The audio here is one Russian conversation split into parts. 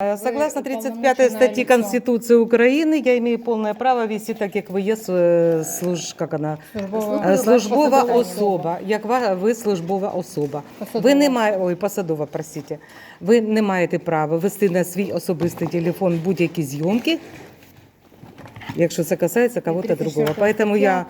Э, Согласно Вы 35 уполномоченное статье лицо. Конституции Украины, я имею полное право вести так, як ви є э, служ, как она, Службова, Е, службова посадова особа, як ва- ви службова особа. Посадова. Ви не маєте, ой, посадова, простите. Ви не маєте права вести на свій особистий телефон будь-які зйомки, якщо це касається кого-то другого. Поэтому я,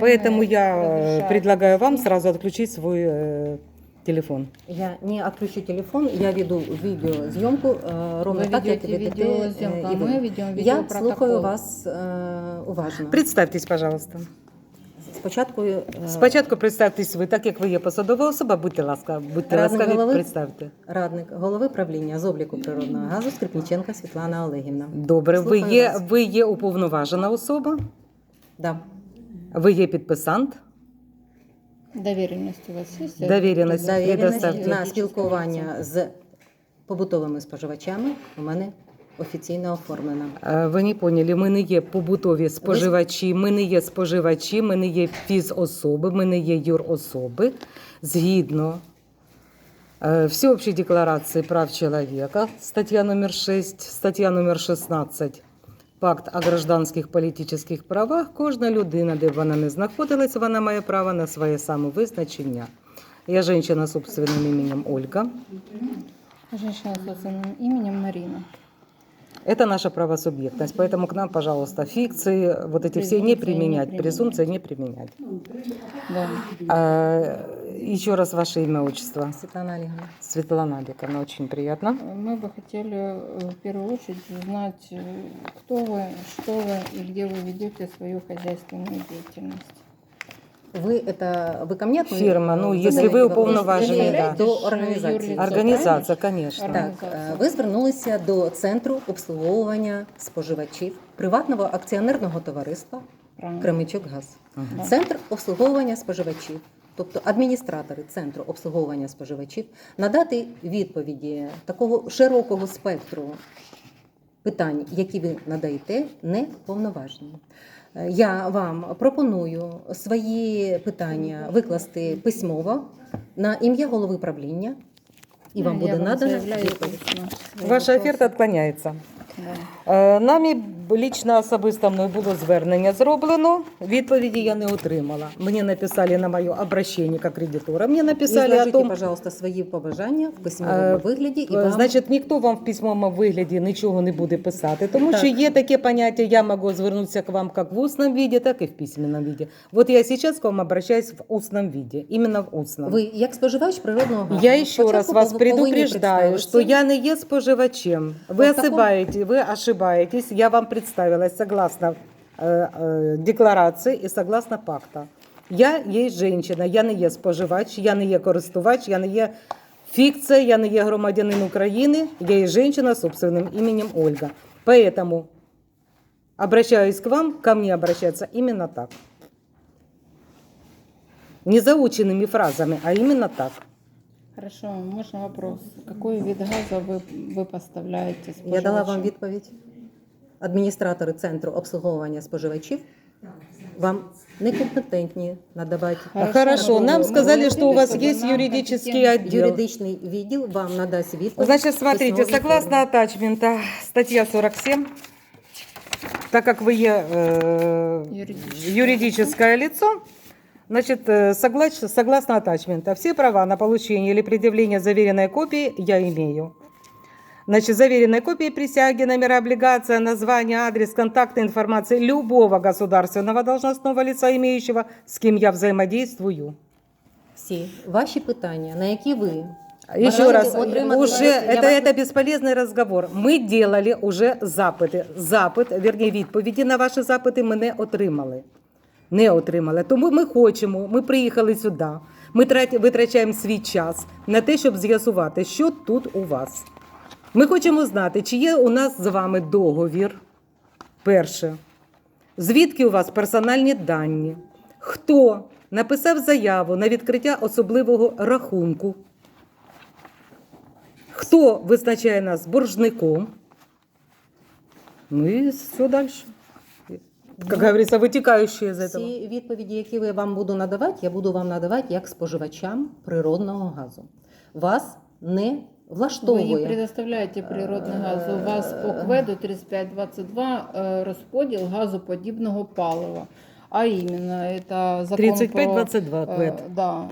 поэтому я э, предлагаю вам сразу отключить свой э, телефон. Я не отключу телефон, я веду видеозъемку э, ровно Вы так, як ведете ведете видеозйомку, э, а і ви. мы ведем Я видеопротокол. слухаю вас э, уважно. Представтесь, пожалуйста. Спочатку е, Спочатку представтесь ви, так як ви є посадова особа, будьте ласка, будьте Радник ласкаві, голови? представте. радник голови правління з обліку природного газу Скрипніченка Світлана Олегівна. Добре, ви Слухаю є, вас. ви є уповноважена особа, Да. ви є підписант. Доверенность у вас есть? Доверенность. Довіреність на спілкування з побутовими споживачами у мене офіційно оформлена. Е, Ви не поняли, ми не є побутові споживачі, ми не є споживачі, ми не є фізособи, ми не є юрособи. Згідно е, Всеобщей декларации прав человека, статья номер 6, стаття номер 16, Пакт о гражданських політичних правах, кожна людина, де б вона не знаходилась, вона має право на своє самовизначення. Я женщина з собственним іменем Ольга. Женщина с собственным именем Марина. Это наша правосубъектность, поэтому к нам, пожалуйста, фикции, вот эти все не Презумпции не применять, применять. презумпции не применять. Да. А, еще раз ваше имя, отчество. Світлана Олегівна. Светлана Аликовна, очень приятно. Мы бы хотели э, в первую очередь узнать, э, кто вы, что вы и где вы ведете свою хозяйственную деятельность. Ви это ви ко мне относитесь? Фирма, ну, Задаєте если вы вопрос? уполноважены, Или да. до Юрлицо, організації. правильно? Организация, конечно. Орга- Так, Організація. е, ви звернулися до центру обслуговування споживачів приватного акціонерного товариства Правильно. Кремичок Газ. Мгм. Да. Центр обслуговування споживачів, тобто адміністратори центру обслуговування споживачів, надати відповіді такого широкого спектру питань, які ви надаєте, не повноважені. Е, Я вам пропоную свої питання викласти письмово на ім'я голови правління, і вам Ну, буде надана відповідь. Ваша оферта відклоняється. Да. Е, Нами лично особисто мною було звернення зроблено. Відповіді я не отримала. Мені написали на моє обращення як кредитора. Мені написали о том, пожалуйста, свої побажання в Е, письмовому вигляді, і вам Значить, ніхто вам в письмовому вигляді нічого не буде писати, тому Так. що є таке поняття, я можу звернутися к вам як в устном виде, так і в письменном виде. Вот я сейчас к вам обращаюсь в устном виде, именно в устном. ви як споживач природного газу. Я ще раз вас предупреждаю, що я не є споживачем. Ви Вот таком- ви ошибаєтесь. Я вам представилась согласно э, э, декларації і согласно пакта. Я є жінка, я не є споживач, я не є користувач, я не є фікція, я не є громадянин України, я є жінка з собственним іменем Ольга. Поэтому обращаюсь к вам, ко мне обращаться именно так. Не заученными фразами, а именно так. Хорошо, можно вопрос? Какой вид газа вы, вы поставляете Я дала вам споживачам? відповідь. Адміністратори центру обслуговування споживачів вам некомпетентні надавати. Хорошо, Хорошо, мы- нам мы сказали, что у вас выяснили, есть чтобы нам юридический компетентно- отдел. Юридичний відділ вам надасть відповідь. Значит, в смотрите, письмовій согласно формі. атачмента, статья 47, так как вы э, Юридическое. юридическое лицо, значит, э, соглас- согласно атачмента, все права на получение или предъявление заверенной копии я имею. Значит, заверенной копии присяги, номера облигация, название, адрес, контакты, информация любого государственного должностного лица, имеющего, с кем я взаимодействую. всі ваші питання, на які ви Еще Бажаєте раз, отримати уже відповідь? Я это, вас- это бесполезный разговор. Мы делали уже запити. Запит, верні відповіді на ваші запити ми не отримали. Не отримали. Тому ми хочемо, ми приїхали сюди. Ми трат- витрачаємо свій час на те, щоб з'ясувати, що тут у вас. Ми хочемо знати, чи є у нас з вами договір. Перше. Звідки у вас персональні дані? Хто написав заяву на відкриття особливого рахунку? Хто визначає нас боржником? Ну и все дальше. Как говорится, вытекающие из этого. всі відповіді, які я вам буду надавати, я буду вам надавати як споживачам природного газу. Вас не Вы не влаштовує. предоставляете природний газ. У вас по КВЕДу 3522 е, розподіл газоподібного палива. А іменно, это закон про... 35-22 Э, квет. Да,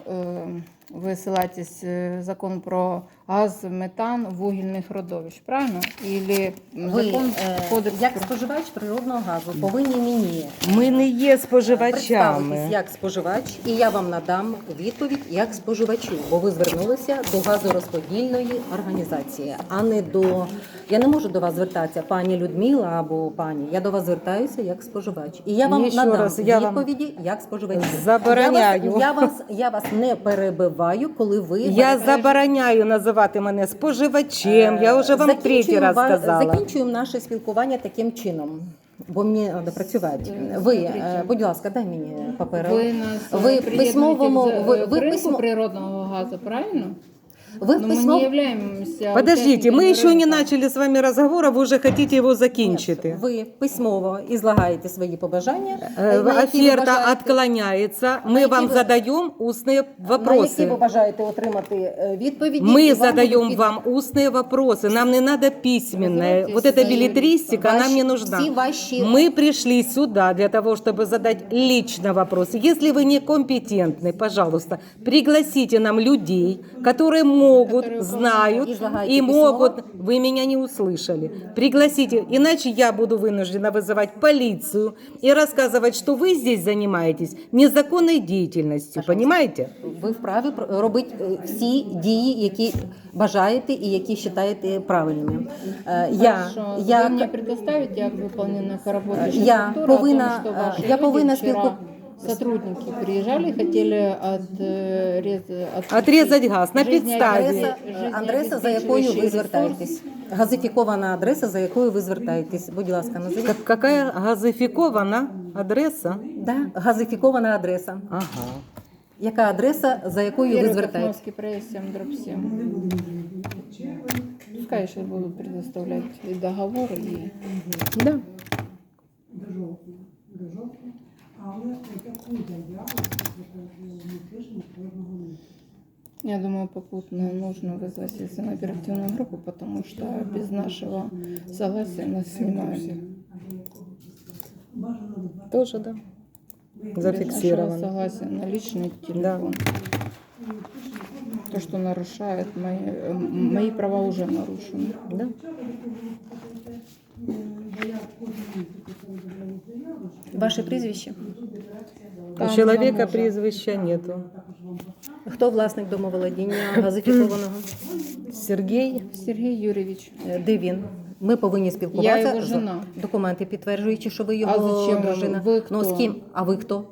э, вы ссылаетесь э, закон про газ, метан вугільних родовищ, правильно? Или Ви, закон е, кодекс як про- споживач природного газу, повинні мені Ми не є споживачами. представитись як споживач, і я вам надам відповідь як споживачу, бо ви звернулися до газорозподільної організації, а не до я не можу до вас звертатися, пані Людмила або пані. Я до вас звертаюся як споживач, і я вам Ще надам раз, я вам відповіді як споживач. забороняю. Я вас, я вас я вас не перебиваю, коли ви Я забороняю називати мене споживачем. Я вже вам третій Закінчуємо раз сказала. Закінчуємо наше спілкування таким чином. Бо мені треба працювати. Ви, е, будь ласка, дай мені папери. Ви нас Ви е, письмовому- ви- ви письмо- природного газу, правильно? Ви в Но мы не письмов... являемся Подождите, мы участниками еще не рынка. начали с вами разговор, а вы уже хотите его закінчити. Ви письмово ізлагаєте свої побажання. Э, на які ви Оферта бажаєте- отклоняется. На Мы які вам ви- задаем устные На які ви вопросы. бажаєте отримати е, відповіді? і Мы вам задаем будуть вам устные вопросы. Нам не надо письменное. Называйте Вот эта свои билетристика ваші- нам не нужна. Всі ваші Мы пришли сюда для того, чтобы задать лично вопросы. Если вы некомпетентны, пожалуйста, пригласите нам людей, которые могут, Которые знают Излагайте и письмо. могут... Вы меня не услышали. Пригласите, иначе я буду вынуждена вызывать полицию и рассказывать, что вы здесь занимаетесь незаконной деятельностью. Понимаете? ви вправі пр- робити е, всі дії, які бажаєте і які вважаєте правильними. Е, Я, Хорошо. я, Вы мне предоставите, как выполнена работа Э, я повинна, что э, ваши я люди повинна вчера спілку- сотрудники приезжали, хотели от, э, рез- Отрезать газ на жизнеобеспечения- підставі. адреса, е, адреса, за якою ви жизнеобеспечивающий звертаєтесь. Газифікована адреса, за якою ви звертаєтесь. Будь ласка, назовіть. Как- какая газификована адреса? Да, газифікована адреса. Ага. Яка адреса, за якою ви Первый звертаєтесь? Кахновский проезд 7 дробь 7. Пускай сейчас будут предоставлять и договор, и Да. я думаю, попутно нужно вызвать оперативную группу, потому что без нашего согласия нас снимают. Тоже, да. Без Зафиксировано. согласия на личный телефон. То, что нарушает мои, мои права уже нарушены. Да. Ваше прізвище? У Там человека мужа. прізвища нету. Хто власник домоволодіння газифікованого? Сергей Сергей Юрьевич. Е, Де він? Ми повинні спілкуватися. Я його з- жена. Документи підтверджуючи, що ви його А зачем вам? дружина. Ви Ну, хто? з ким? А ви хто?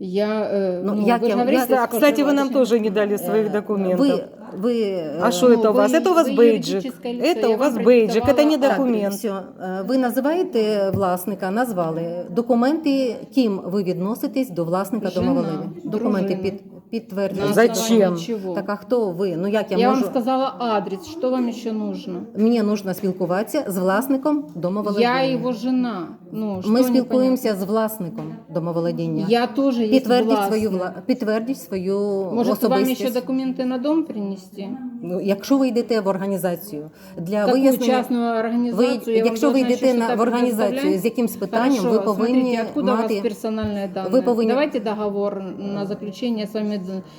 Я, э, Ну, ну, як вы я- же говорите, я- А, кстати, вы нам споживач. тоже не дали своих Е, документов. Ви, ви, е, А что ну, это у вы- вас? Это у вас вы бейджик. юридическое лицо, Это я у вас вам бейджик, это не продиктовала Так, документ. все. Е, Ви називаєте власника, назвали документи, ким ви відноситесь до власника Жена, домоволодіння? Документи дружина. під, підтверджують. На Зачем? основании чего? Так а хто ви? Ну як я, Я можу? вам сказала адрес, что вам еще нужно? Мені нужно спілкуватися з власником домоволодіння. Я его жена. Ну, что Ми непонятно? спілкуємося з власником домоволодіння. Я тоже есть Підтвердіть властный. свою вла... підтвердіть свою Может, вам особистість. еще документы на дом принести? Ну, якщо ви йдете в організацію для Какую вияснення, частную ви, организацию? я вам якщо ви должна йдете еще на, что-то в організацію предоставлять? з якимсь питанням, Хорошо, ви повинні смотрите, откуда у вас мати персональные данные? Вы повинні- Давайте договор на заключение с вами,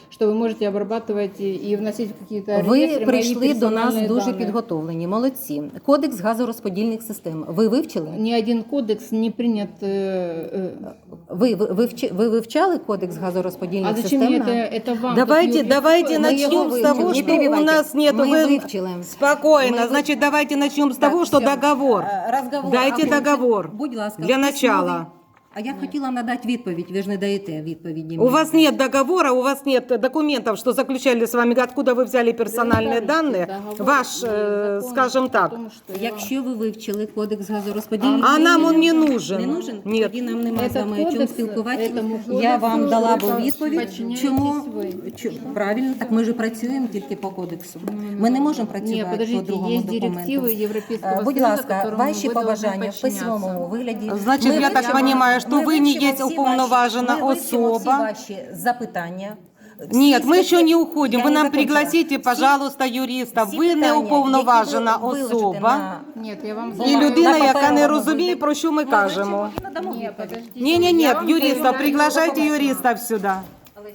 что вы можете обрабатывать и и вносить в какие-то ви реестры мои прийшли до нас персональные дуже данные. підготовлені. Молодці. Кодекс газорозподільних систем. Ви вивчили? Ни один кодекс не принят. э, э, Ви, ви, ви, вчи- ви вивчали кодекс газорозподільних А зачем систем? мне на- это, это вам? Давайте, как юристу? давайте Мы его начнем с выучим, того, не что у перебивайте. нас нет. Мы Вы... вывчилаем. Спокойно. Мы вы- Значит, давайте начнем с Так, того, что всё. договор. Е, Розговор. Дайте окончен. договор. Будь ласка. Для в начала. письмовій- А я хотіла надати відповідь, ви ж не даєте відповіді. У мені. вас нет договора, у вас нет документов, что заключали с вами, откуда вы взяли персональные Предоставите данные. договор Ваш, и э, закон скажем о так, том, что я вам- Якщо ви вивчили кодекс газорозподільних а нам он не не нужен. нужен, Нет. тоді нам немає з Этот вами о чому кодекс, спілкуватися. этому Я вам кодексу дала ви б відповідь, подчиняєтесь чому ви. чу- правильно, так ми ж працюємо тільки по кодексу. Ми не можемо працювати Нет, подождите, по другому есть директивы документу. Европейского Е, Будь Союза, ласка, которым ваші вы должны побажання в подчиняться. письмовому вигляді. Значить, Ми я так вивчимо- понимаю, що ми ви не вивчимо є всі ваші- уповноважена ми вивчимо всі особа. ваші запитання. Нет, всі мы спеці- еще не уходим. Я Вы не нам закончила. пригласите, Всі- пожалуйста, юриста. всі Ви не питання, уповноважена які ви виложите особа. на- Ні, я вам І Бумага. людина, На яка не паперовому розуміє, вигляді. про що ми Ми кажемо. вивчимо і надамо Ні, відповідь. подождіть. Ні, ні, ні, Я вам юриста, заявляю, приглашайте побачення. юриста сюда. Олесь,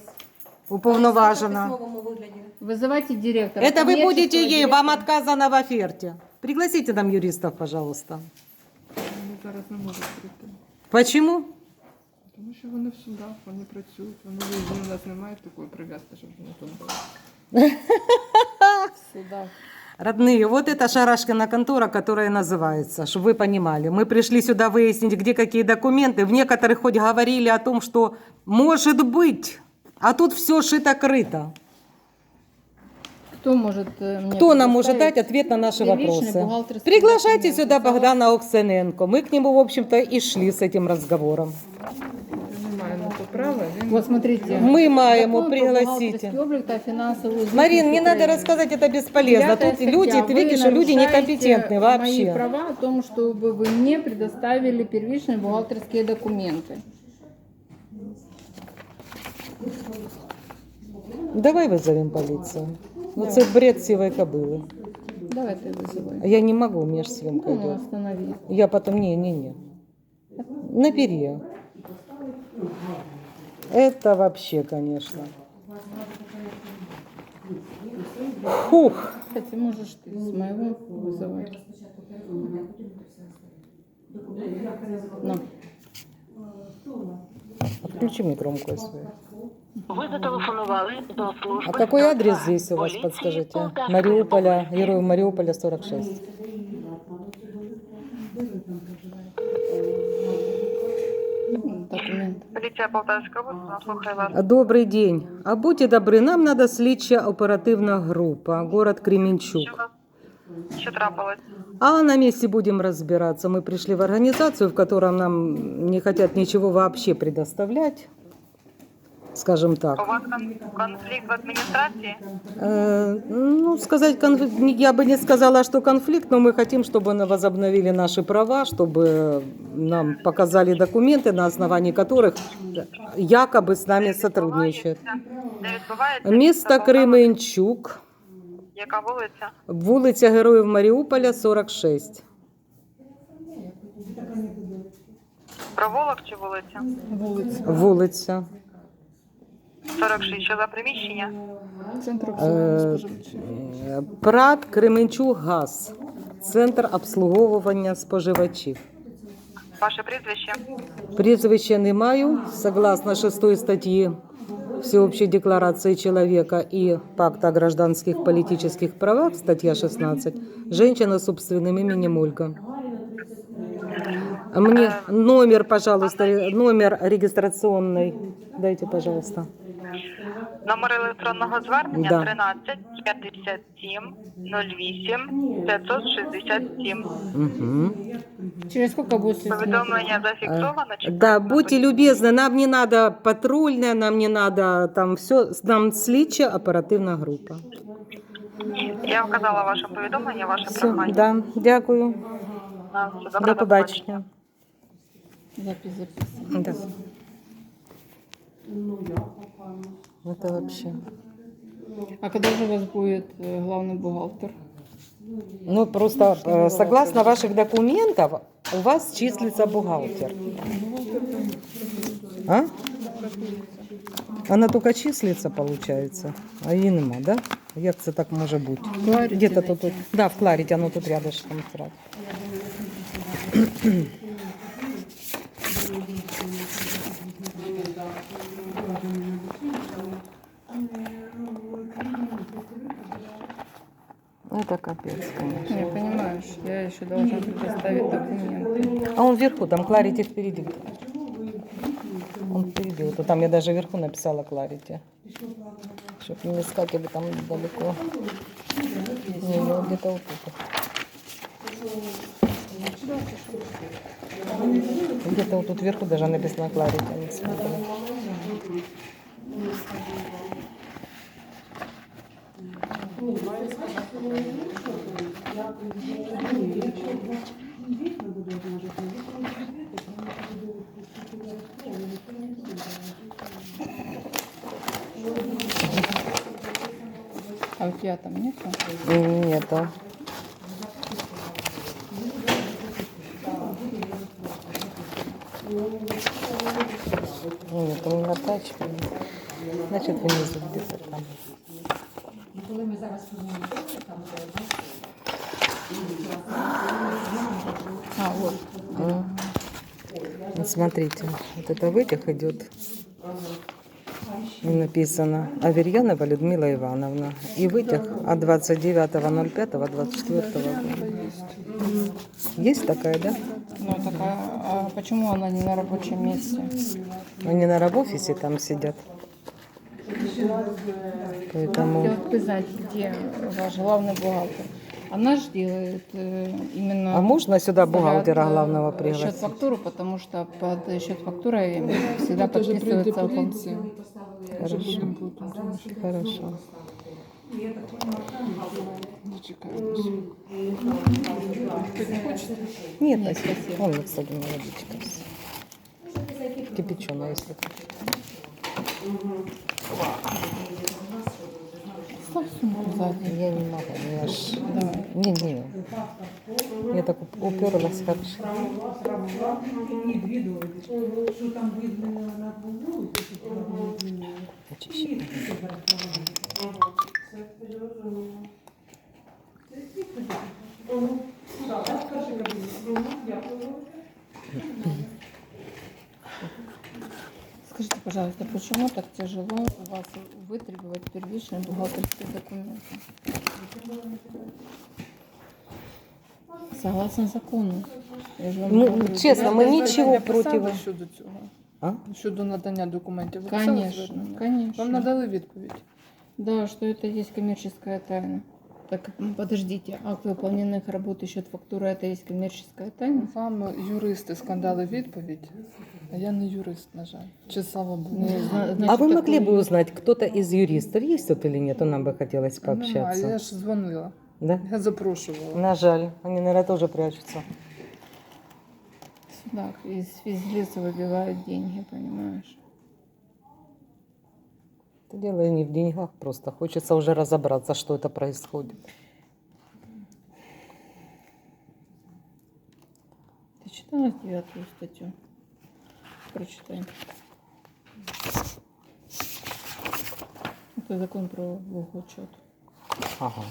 Уповноважена. в письмовому вигляді. Вызывайте директора. Это вы коммерческого будете ей, директора. вам отказано в оферте. Пригласите нам юристов, пожалуйста. Вони зараз не можуть прийти. Почему? Тому що вони в судах, вони працюють, вони виїздні, у нас немає такої прив'язки, щоб вони тут були. Сюда. Родные, вот это Шарашкина контора, которая называется, чтобы вы понимали. Мы пришли сюда выяснить, где какие документы. В некоторых хоть говорили о том, что может быть, а тут все шито-крыто. Кто может э, мне Кто нам может предоставить дать ответ на наши первичный вопросы? бухгалтерский Приглашайте документ? сюда Богдана Оксененко. Мы к нему, в общем-то, и шли с этим разговором. Ми не маємо то права, він Вот смотрите. Мы маємо, Закон про пригласите. бухгалтерский облик та финансовую звітність Марин, не надо Украины. рассказать, это бесполезно. Девятая Тут люди, статья. ты Вы видишь, что люди нарушаете некомпетентны Мои вообще. права о том, чтобы вы мне предоставили первичные бухгалтерские документы. Давай вызовем полицию. Ну, це бред сивой кобылы. Давайте вызывай. Я не могу, у меня ж съемка Ну, идет. останови. Я потом, не-не-не. Набери. Это вообще, конечно. Фух. Кстати, можешь ты с моего вызывать. На. Отключи мне громкую свою. Ви зателефонували до служби. А какой адрес Нацполіції здесь у вас, подскажите? Полтавської Мариуполя, області. Героев Мариуполя 46. Документ. Поліція Полтавська область, слухай вас. Добрый день. А будьте добры, нам надо слідча оперативна група, город Що Кременчук. у вас? Що трапилось? А на месте будем разбираться. Мы пришли в организацию, в котором нам не хотят ничего вообще предоставлять, скажем У так. вас кон- конфлікт в адміністрації? Э, ну, сказать, конф- я бы не сказала, что конфликт, но мы хотим, чтобы они возобновили наши права, чтобы нам показали документы, на основании которых якобы с нами сотрудничают. Де відбувається? Місто Полтава? Кременчук, Яка вулиця? вулиця Героїв Маріуполя, 46. Проволок чи вулиця? Вулиця. Вулиця. 46. Що за приміщення? Центр Е, обслуговування споживачів. Е, Прат Кременчук ГАЗ. Центр обслуговування споживачів. Ваше прізвище? Прізвища не маю. Согласно 6 статьи Всеобщей декларации человека и Пакта о гражданских политических правах, статья 16, женщина с собственным именем Ольга. А Мне номер, пожалуйста, номер регистрационный. Дайте, пожалуйста. Номер електронного звернення Да. 13 57 08 567. Угу. Через сколько будет снято? Повідомлення зафіксовано чи Да, будьте любезны, нам не надо патрульная, нам не надо там все, нам слідча оперативна група. Я вказала ваше повідомлення, ваше Все, прохання. да, дякую. На все добре, До побачення. Запись записана. Да. Это вообще. А когда же у вас будет э, главный бухгалтер? Ну, просто э, согласно ваших документов, у вас числится бухгалтер. А? Она только числится, получается, а її нема, да? Як це так може бути? Кларіті Где-то тут, знайти. да, в Кларите, оно тут рядышком сразу. Это капец, конечно. Понимаю, что я еще должна предоставить документы. А он вверху, там Кларити впереди. Он впереди. Вот там я даже вверху написала Кларити. Чтоб не или там далеко. Не, не, вот где-то вот тут. Где-то вот тут вверху даже написано Кларити. не смотрела. 05 нету? Нету. Нет, у меня тачка. Значит, внизу где-то там. А, вот. М. Вот смотрите, вот это вытяг идет. И написано Аверьянова Людмила Ивановна. И вытяг от 29.05.24 года. Есть такая, да? Ну, такая, а почему она не на рабочем месте? Они на рабофисе там сидят. Поэтому... Я вот бы знать, где ваш главный бухгалтер. Она же делает э, именно... А можно сюда бухгалтера заряд, э, главного Счет пригласить? фактуру, потому что под счет фактурой всегда Это же прийде подписывается окон. поліція. Вже будемо потім. тому що Хорошо. Дочекаємося. Ви не хочете? Нет, Нет, спасибо. спасибо. Вон, кстати, молодечка. Кипяченая, если так. Я не могу, я ж... Не, не. Я так уп- уперлась хорошо. Почище. Скажите, пожалуйста, почему так тяжело у вас вытребовать первичные бухгалтерские документы? Согласно закону. Я же вам Ну, говорю, чесно, ми Ви нічого звернення проти. писали щодо цього? А? Щодо надання документів. Ви писали Конечно, звернення? конечно. Вам надали відповідь. Да, что это есть коммерческая тайна. Так, м, подождите, акт выполненных работ и счет фактуры это есть коммерческая тайна? Вам юристи скандали відповідь, а я не юрист, на жаль. Чи слава Богу. Ну, зна- А значит, вы могли такое- бы узнать, кто-то из юристов есть тут или нет? Нам бы хотелось Немає, пообщаться. я ж дзвонила. Да? Я запрошувала. На жаль, они, наверное, тоже прячутся. В судах из физлица выбивают деньги, понимаешь? Это дело не в деньгах просто. Хочется уже разобраться, что это происходит. Ты читала девятую статью? Прочитай. Это закон про бухучет. Ага.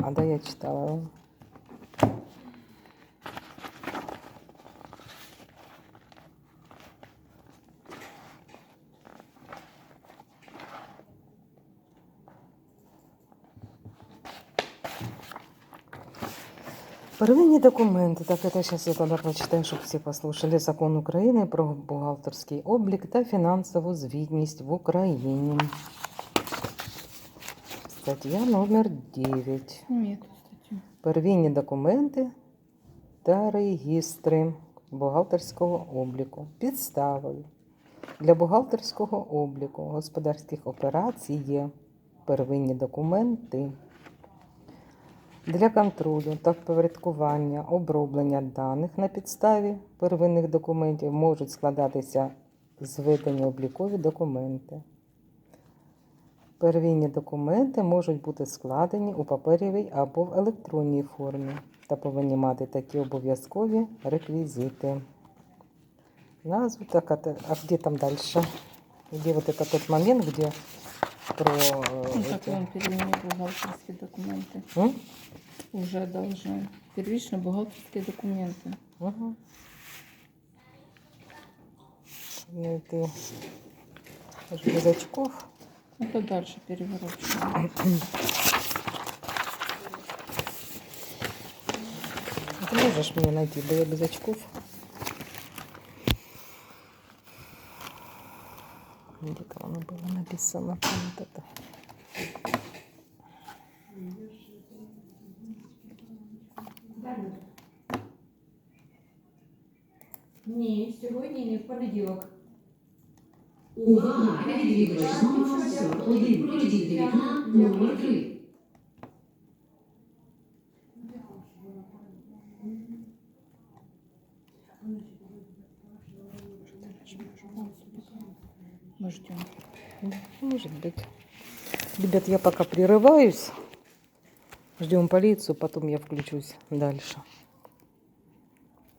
А да, я читала. Первинні документи, так это сейчас я тогда прочитаю, щоб всі послушали. Закон України про бухгалтерський облік та фінансову звітність в Україні. Стаття номер 9. Сними. Первинні документи та реєстри бухгалтерського обліку. Підставою для бухгалтерського обліку господарських операцій є первинні документи. Для контролю та впорядкування оброблення даних на підставі первинних документів можуть складатися зведені облікові документи. Первинні документи можуть бути складені у паперовій або в електронній формі та повинні мати такі обов'язкові реквізити. Назву так, а где там дальше? Где вот это тот момент, где про э, Ну, закон первичные бухгалтерские документы. М? Уже должны. Первичные бухгалтерские документы. Угу. Ну, ты аж без очков. Это дальше переворачиваем. Ты можешь мне найти, да я без очков. Где-то оно было написано. Вот это. Ні, сьогодні не в понеділок. Увага! Відвідувач номер 101. Пройдіть до вікна номер 3. Может быть. Ребят, я пока прерываюсь. Ждем полицию, потом я включусь дальше.